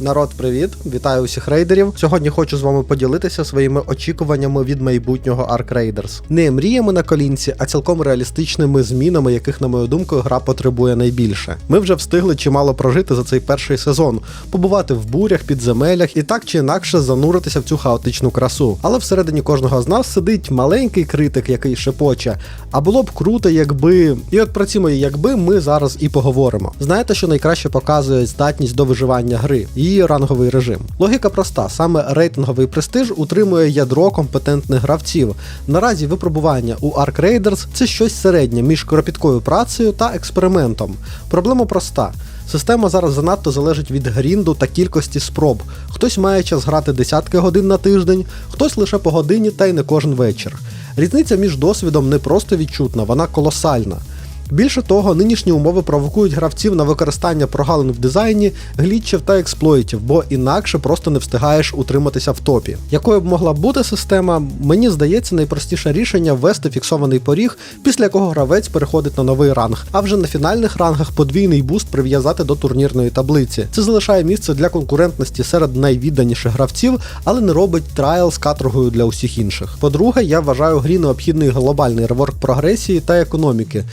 Народ, привіт! Вітаю усіх рейдерів. Сьогодні хочу з вами поділитися своїми очікуваннями від майбутнього Ark Raiders. Не мріями на колінці, а цілком реалістичними змінами, яких, на мою думку, гра потребує найбільше. Ми вже встигли чимало прожити за цей перший сезон, побувати в бурях, підземеллях і так чи інакше зануритися в цю хаотичну красу. Але всередині кожного з нас сидить маленький критик, який шепоче. А було б круто, якби. І от про ці мої якби ми зараз і поговоримо. Знаєте, що найкраще показує здатність до виживання гри? Її ранговий режим. Логіка проста: саме рейтинговий престиж утримує ядро компетентних гравців. Наразі випробування у Ark Raiders – це щось середнє між кропіткою працею та експериментом. Проблема проста. Система зараз занадто залежить від грінду та кількості спроб. Хтось має час грати десятки годин на тиждень, хтось лише по годині та й не кожен вечір. Різниця між досвідом не просто відчутна, вона колосальна. Більше того, нинішні умови провокують гравців на використання прогалин в дизайні, глітчів та експлоїтів, бо інакше просто не встигаєш утриматися в топі. Якою б могла бути система, мені здається, найпростіше рішення ввести фіксований поріг, після якого гравець переходить на новий ранг, а вже на фінальних рангах подвійний буст прив'язати до турнірної таблиці. Це залишає місце для конкурентності серед найвідданіших гравців, але не робить трайл з каторгою для усіх інших. По-друге, я вважаю грі необхідний глобальний реворк прогресії та економіки.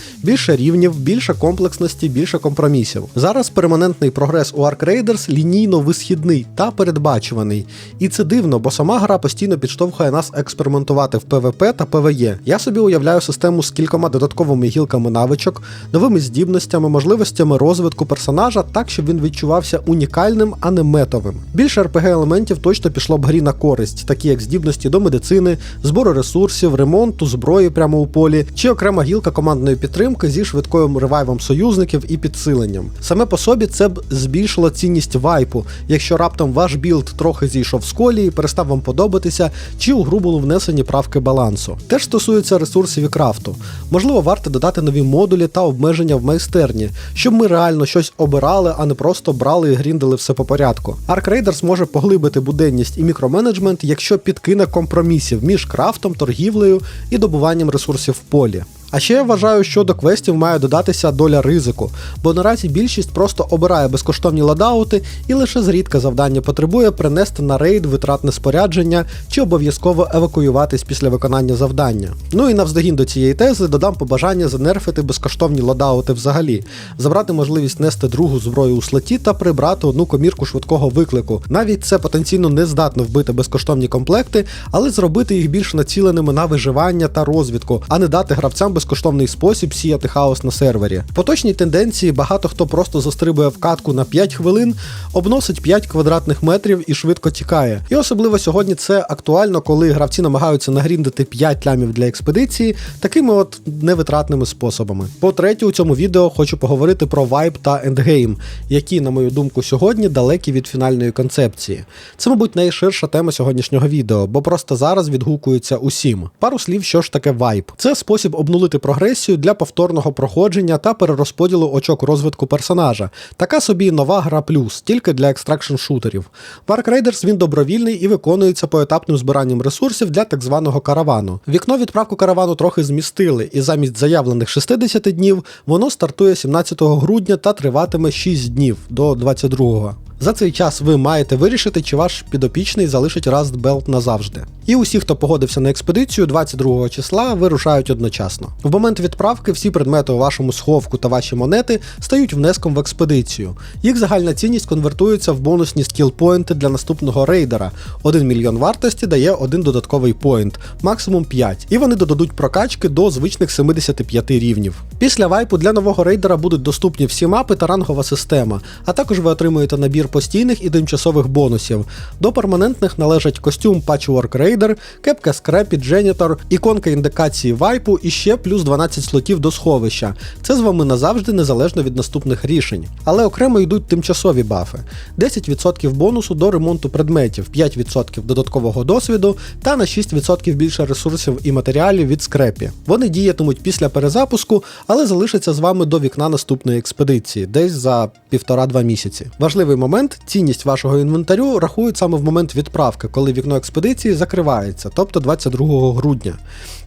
Більше рівнів, більше комплексності, більше компромісів. Зараз перманентний прогрес у Ark Raiders лінійно висхідний та передбачуваний. І це дивно, бо сама гра постійно підштовхує нас експериментувати в PvP та PvE. Я собі уявляю систему з кількома додатковими гілками навичок, новими здібностями, можливостями розвитку персонажа так, щоб він відчувався унікальним, а не метовим. Більше RPG елементів точно пішло б грі на користь, такі як здібності до медицини, збору ресурсів, ремонту, зброї прямо у полі, чи окрема гілка командної підтримки зі швидкою ревайвом союзників і підсиленням. Саме по собі це б збільшило цінність вайпу, якщо раптом ваш білд трохи зійшов з колії, перестав вам подобатися, чи у гру були внесені правки балансу. Теж стосується ресурсів і крафту. Можливо, варто додати нові модулі та обмеження в майстерні, щоб ми реально щось обирали, а не просто брали і гріндили все по порядку. Ark Raiders може поглибити буденність і мікроменеджмент, якщо підкине компромісів між крафтом, торгівлею і добуванням ресурсів в полі. А ще я вважаю, що до квестів має додатися доля ризику, бо наразі більшість просто обирає безкоштовні ладаути і лише зрідка завдання потребує принести на рейд витратне спорядження чи обов'язково евакуюватись після виконання завдання. Ну і навздогін до цієї тези додам побажання занерфити безкоштовні ладаути взагалі, забрати можливість нести другу зброю у слоті та прибрати одну комірку швидкого виклику. Навіть це потенційно не здатно вбити безкоштовні комплекти, але зробити їх більш націленими на виживання та розвідку, а не дати гравцям безкоштовний спосіб сіяти хаос на сервері. В поточній тенденції багато хто просто застрибує в катку на 5 хвилин, обносить 5 квадратних метрів і швидко тікає. І особливо сьогодні це актуально, коли гравці намагаються нагріндити 5 лямів для експедиції такими от невитратними способами. По-третє, у цьому відео хочу поговорити про вайб та ендгейм, які, на мою думку, сьогодні далекі від фінальної концепції. Це, мабуть, найширша тема сьогоднішнього відео, бо просто зараз відгукується усім. Пару слів, що ж таке вайб. Це спосіб обнулити прогресію для повторного проходження та перерозподілу очок розвитку персонажа. Така собі нова гра плюс, тільки для екстракшн шутерів. В Ark Raiders він добровільний і виконується поетапним збиранням ресурсів для так званого каравану. Вікно відправку каравану трохи змістили, і замість заявлених 60 днів воно стартує 17 грудня та триватиме 6 днів до 22-го. За цей час ви маєте вирішити, чи ваш підопічний залишить Rust Belt назавжди. І усі, хто погодився на експедицію 22 числа, вирушають одночасно. В момент відправки всі предмети у вашому сховку та ваші монети стають внеском в експедицію. Їх загальна цінність конвертується в бонусні скілпоінти для наступного рейдера. 1 мільйон вартості дає один додатковий поінт, максимум 5, і вони додадуть прокачки до звичних 75 рівнів. Після вайпу для нового рейдера будуть доступні всі мапи та рангова система, а також ви отримуєте набір постійних і тимчасових бонусів. До перманентних належать костюм Patchwork Raider, кепка Scrappy Janitor, іконка індикації вайпу і ще плюс 12 слотів до сховища. Це з вами назавжди незалежно від наступних рішень. Але окремо йдуть тимчасові бафи: 10% бонусу до ремонту предметів, 5% додаткового досвіду та на 6% більше ресурсів і матеріалів від скрепі. Вони діятимуть після перезапуску, але залишаться з вами до вікна наступної експедиції, десь за півтора-два місяці. Важливий момент. Момент цінність вашого інвентарю рахують саме в момент відправки, коли вікно експедиції закривається, тобто 22 грудня.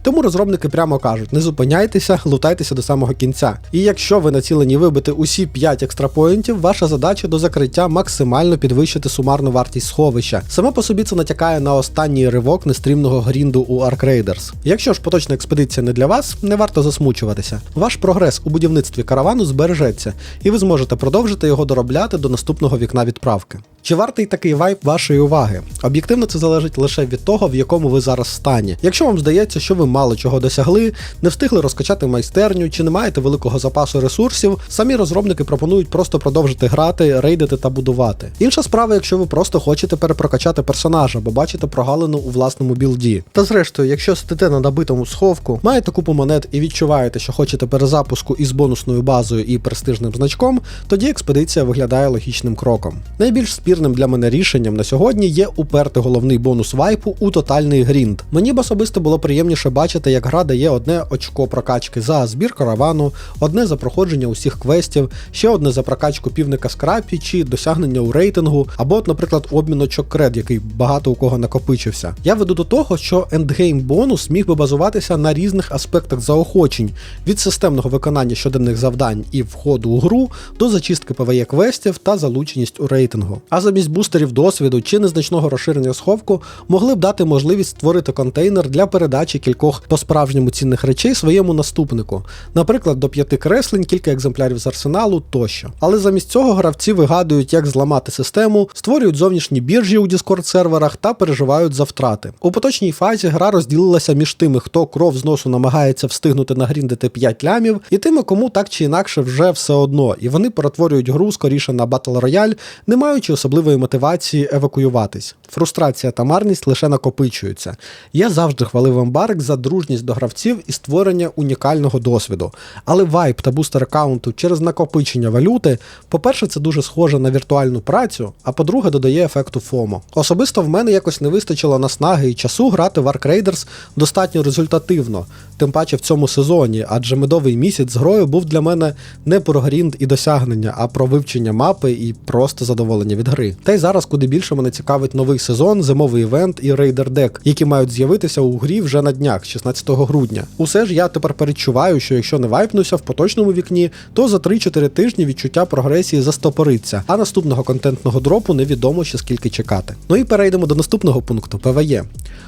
Тому розробники прямо кажуть: не зупиняйтеся, лутайтеся до самого кінця. І якщо ви націлені вибити усі 5 екстрапоінтів, ваша задача до закриття максимально підвищити сумарну вартість сховища. Саме по собі це натякає на останній ривок нестрімного грінду у Ark Raiders. Якщо ж поточна експедиція не для вас, не варто засмучуватися. Ваш прогрес у будівництві каравану збережеться, і ви зможете продовжити його доробляти до наступного вікна відправки. Чи вартий такий вайб вашої уваги? Об'єктивно це залежить лише від того, в якому ви зараз стані. Якщо вам здається, що ви мало чого досягли, не встигли розкачати майстерню чи не маєте великого запасу ресурсів, самі розробники пропонують просто продовжити грати, рейдити та будувати. Інша справа, якщо ви просто хочете перепрокачати персонажа, бо бачите прогалину у власному білді. Та зрештою, якщо сидите на набитому сховку, маєте купу монет і відчуваєте, що хочете перезапуску із бонусною базою і престижним значком, тоді експедиція виглядає логічним кроком. Найбільш спірним для мене рішенням на сьогодні є уперти головний бонус вайпу у тотальний грінд. Мені б особисто було приємніше бачити, як гра дає одне очко прокачки за збір каравану, одне за проходження усіх квестів, ще одне за прокачку півника скрапі чи досягнення у рейтингу, або, наприклад, обмін очок кред, який багато у кого накопичився. Я веду до того, що ендгейм бонус міг би базуватися на різних аспектах заохочень від системного виконання щоденних завдань і входу у гру до зачистки ПВЄ квестів та залученість у рейтингу. А замість бустерів досвіду чи незначного розширення сховку могли б дати можливість створити контейнер для передачі кількох по-справжньому цінних речей своєму наступнику, наприклад, до п'яти креслень, кілька екземплярів з арсеналу тощо. Але замість цього гравці вигадують, як зламати систему, створюють зовнішні біржі у Discord серверах та переживають за втрати. У поточній фазі гра розділилася між тими, хто кров з носу намагається встигнути нагріндити 5 лямів, і тими, кому так чи інакше вже все одно, і вони перетворюють гру скоріше на батл рояль, не маючи особливої мотивації евакуюватись. Фрустрація та марність лише накопичуються. Я завжди хвалив Ембарк за дружність до гравців і створення унікального досвіду. Але вайп та бустер аккаунту через накопичення валюти, по-перше, це дуже схоже на віртуальну працю, а по-друге, додає ефекту ФОМО. Особисто в мене якось не вистачило наснаги і часу грати в Ark Raiders достатньо результативно, тим паче в цьому сезоні, адже медовий місяць з грою був для мене не про грінд і досягнення, а про вивчення мапи і просто задоволення від гри. Та й зараз куди більше мене цікавить новий сезон, зимовий івент і рейдер дек, які мають з'явитися у грі вже на днях, 16 грудня. Усе ж я тепер передчуваю, що якщо не вайпнуся в поточному вікні, то за 3-4 тижні відчуття прогресії застопориться, а наступного контентного дропу невідомо ще скільки чекати. Ну і перейдемо до наступного пункту ПВЕ.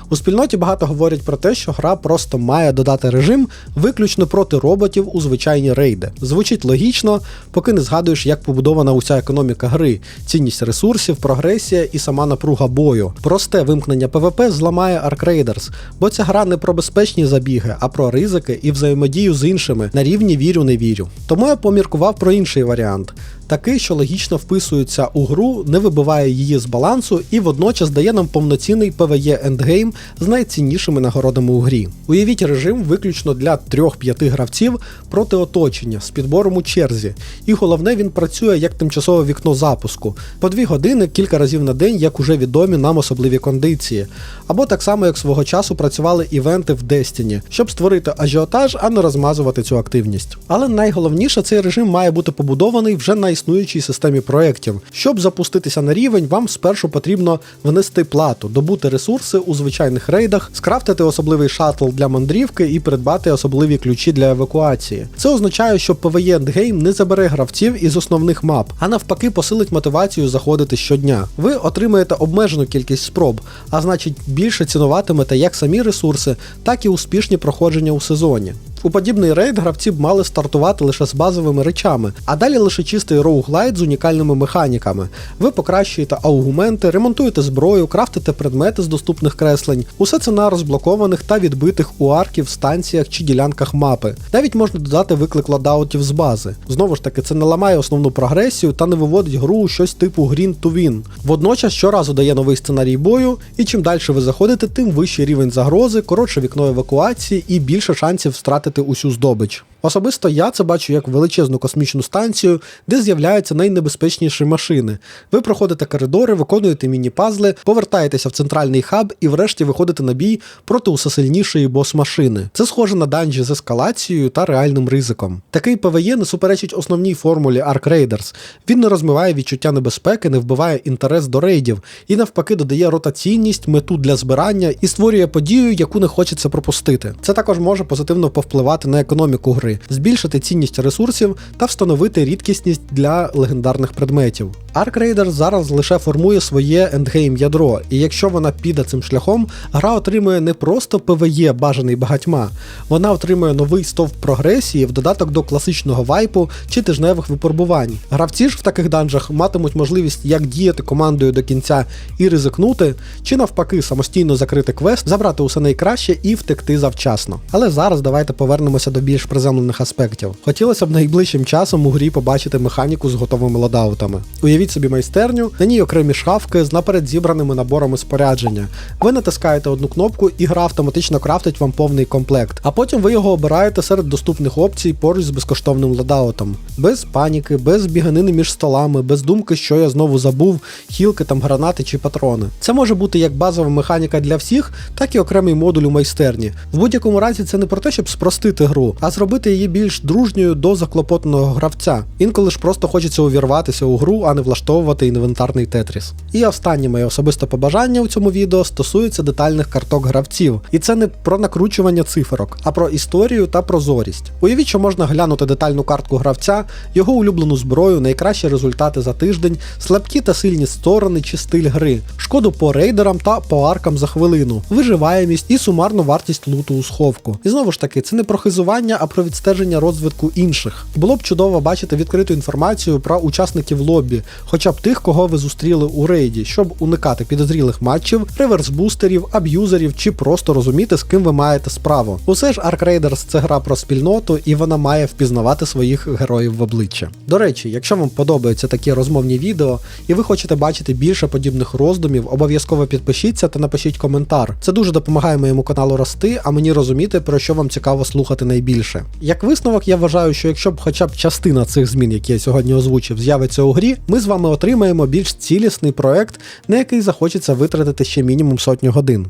У спільноті багато говорять про те, що гра просто має додати режим виключно проти роботів у звичайні рейди. Звучить логічно, поки не згадуєш, як побудована уся економіка гри, цінність ресурсів, прогресія і сама напруга бою. Просте вимкнення ПВП зламає Ark Raiders, бо ця гра не про безпечні забіги, а про ризики і взаємодію з іншими на рівні вірю не вірю. Тому я поміркував про інший варіант. Такий, що логічно вписується у гру, не вибиває її з балансу і водночас дає нам повноцінний PvE ендгейм з найціннішими нагородами у грі. Уявіть режим виключно для 3-5 гравців проти оточення з підбором у черзі. І головне, він працює як тимчасове вікно запуску по 2 години кілька разів на день, як уже відомі нам особливі кондиції. Або так само, як свого часу працювали івенти в Destiny, щоб створити ажіотаж, а не розмазувати цю активність. Але найголовніше, цей режим має бути побудований вже на існуючій системі проєктів. Щоб запуститися на рівень, вам спершу потрібно внести плату, добути ресурси у звичайних рейдах, скрафтити особливий шаттл для мандрівки і придбати особливі ключі для евакуації. Це означає, що PvE Endgame не забере гравців із основних мап, а навпаки посилить мотивацію заходити щодня. Ви отримаєте обмежену кількість спроб, а значить більше цінуватимете як самі ресурси, так і успішні проходження у сезоні. У подібний рейд гравці б мали стартувати лише з базовими речами, а далі лише чистий роуглайд з унікальними механіками. Ви покращуєте аугументи, ремонтуєте зброю, крафтите предмети з доступних креслень. Усе це на розблокованих та відбитих у арків, станціях чи ділянках мапи. Навіть можна додати виклик ладаутів з бази. Знову ж таки, це не ламає основну прогресію та не виводить гру у щось типу Green to Win. Водночас щоразу дає новий сценарій бою, і чим далі ви заходите, тим вищий рівень загрози, коротше вікно евакуації і більше шансів втратити усю здобич. Особисто я це бачу як величезну космічну станцію, де з'являються найнебезпечніші машини. Ви проходите коридори, виконуєте міні-пазли, повертаєтеся в центральний хаб і врешті виходите на бій проти усе сильнішої бос-машини. Це схоже на данжі з ескалацією та реальним ризиком. Такий ПВЄ не суперечить основній формулі Ark Raiders. Він не розмиває відчуття небезпеки, не вбиває інтерес до рейдів і навпаки додає ротаційність, мету для збирання і створює подію, яку не хочеться пропустити. Це також може позитивно повпливати на економіку гри, збільшити цінність ресурсів та встановити рідкісність для легендарних предметів. Ark Raiders зараз лише формує своє ендгейм ядро, і якщо вона піде цим шляхом, гра отримує не просто ПВЕ, бажаний багатьма, вона отримує новий стовп прогресії в додаток до класичного вайпу чи тижневих випробувань. Гравці ж в таких данжах матимуть можливість як діяти командою до кінця і ризикнути, чи навпаки самостійно закрити квест, забрати усе найкраще і втекти завчасно. Але зараз давайте повернемося до більш приземлених аспектів. Хотілося б найближчим часом у грі побачити механіку з готовими лодаутами. Уявіть собі майстерню, на ній окремі шафки з наперед зібраними наборами спорядження. Ви натискаєте одну кнопку, і гра автоматично крафтить вам повний комплект, а потім ви його обираєте серед доступних опцій поруч з безкоштовним лодаутом. Без паніки, без біганини між столами, без думки, що я знову забув, хілки там гранати чи патрони. Це може бути як базова механіка для всіх, так і окремий модуль у майстерні. В будь-якому разі це не про те, щоб спростити гру, а зробити її більш дружньою до заклопотаного гравця. Інколи ж просто хочеться увірватися у гру, а не влаштовувати інвентарний тетріс. І останнє моє особисте побажання у цьому відео стосується детальних карток гравців. І це не про накручування циферок, а про історію та прозорість. Уявіть, що можна глянути детальну картку гравця, його улюблену зброю, найкращі результати за тиждень, слабкі та сильні сторони чи стиль гри, шкоду по рейдерам та по аркам за хвилину, виживаємість і сумарну вартість луту у сховку. І знову ж таки, це не про хизування, а про відстеження розвитку інших. Було б чудово бачити відкриту інформацію про учасників лобі, хоча б тих, кого ви зустріли у рейді, щоб уникати підозрілих матчів, реверс-бустерів, аб'юзерів чи просто розуміти, з ким ви маєте справу. Усе ж Ark Raiders це гра про спільноту, і вона має впізнавати своїх героїв в обличчя. До речі, якщо вам подобаються такі розмовні відео, і ви хочете бачити більше подібних роздумів, обов'язково підпишіться та напишіть коментар. Це дуже допомагає моєму каналу рости, а мені розуміти, про що вам цікаво слухати найбільше. Як висновок, я вважаю, що якщо б хоча б частина цих змін, які я сьогодні озвучив, з'явиться у грі, ми з вами отримаємо більш цілісний проект, на який захочеться витратити ще мінімум сотню годин.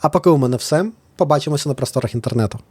А поки у мене все, побачимося на просторах інтернету.